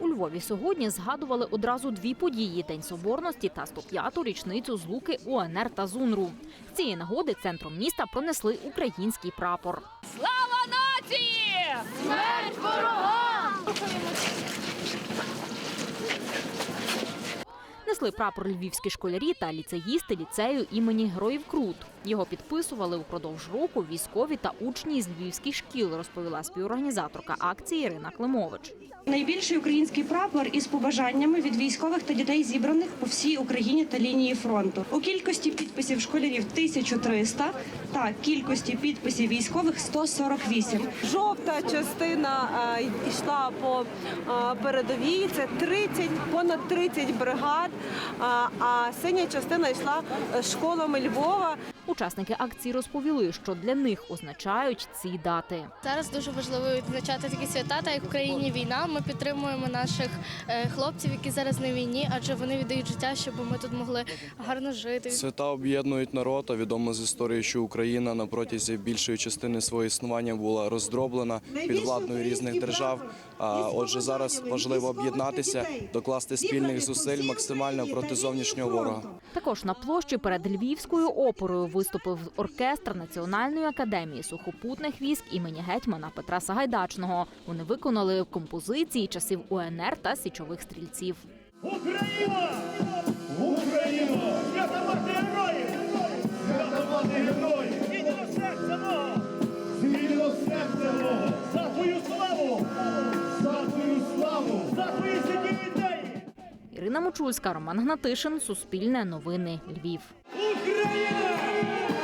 У Львові сьогодні згадували одразу дві події: День Соборності та 105-ту річницю злуки УНР та ЗУНРу. З цієї нагоди центром міста пронесли український прапор. Слава нації! Несли прапор львівські школярі та ліцеїсти ліцею імені Героїв Крут. Його підписували упродовж року військові та учні з львівських шкіл, розповіла співорганізаторка акції Ірина Климович. Найбільший український прапор із побажаннями від військових та дітей зібраних по всій Україні та лінії фронту. У кількості підписів школярів 1300 та кількості підписів військових 148. Жовта частина е, йшла по е, передовій. Це 30, понад 30 бригад. А синя частина йшла школами Львова. Учасники акції розповіли, що для них означають ці дати. Зараз дуже важливо відзначати такі свята, та як в країні війна. Ми підтримуємо наших е, хлопців, які зараз на війні, адже вони віддають життя, щоб ми тут могли гарно жити. Свята об'єднують народ. А відомо з історії, що Україна на протязі більшої частини свого існування була роздроблена під владною різних держав. А отже, зараз важливо об'єднатися, докласти спільних зусиль максимально проти зовнішнього ворога. Також на площі перед Львівською оперою виступив оркестр Національної академії сухопутних військ імені гетьмана Петра Сагайдачного. Вони виконали композиції часів УНР та січових стрільців. Україна! Україна! Свята мати героїв! Свята мати героїв! Звільнено серце мого! Звільнено серце мого! За твою славу! За твою славу! За твої святі ідеї! Ірина Мочульська, Роман Гнатишин, Суспільне новини, Львів. Ucrânia!